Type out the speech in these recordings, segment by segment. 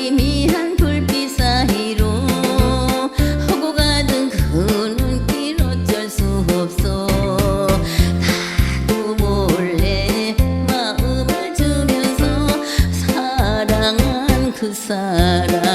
희미한 불빛 사이로 허고 가던 그 눈길 어쩔 수 없어. 나도 몰래 마음을 주면서 사랑한 그 사람.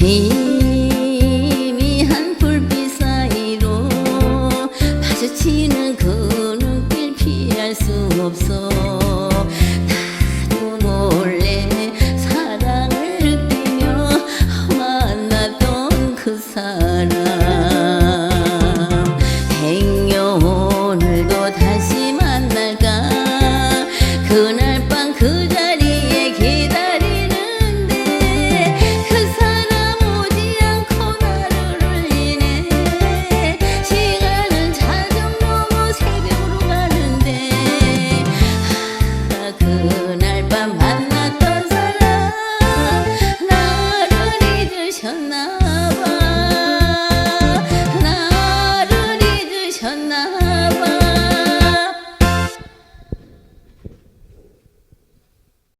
here าว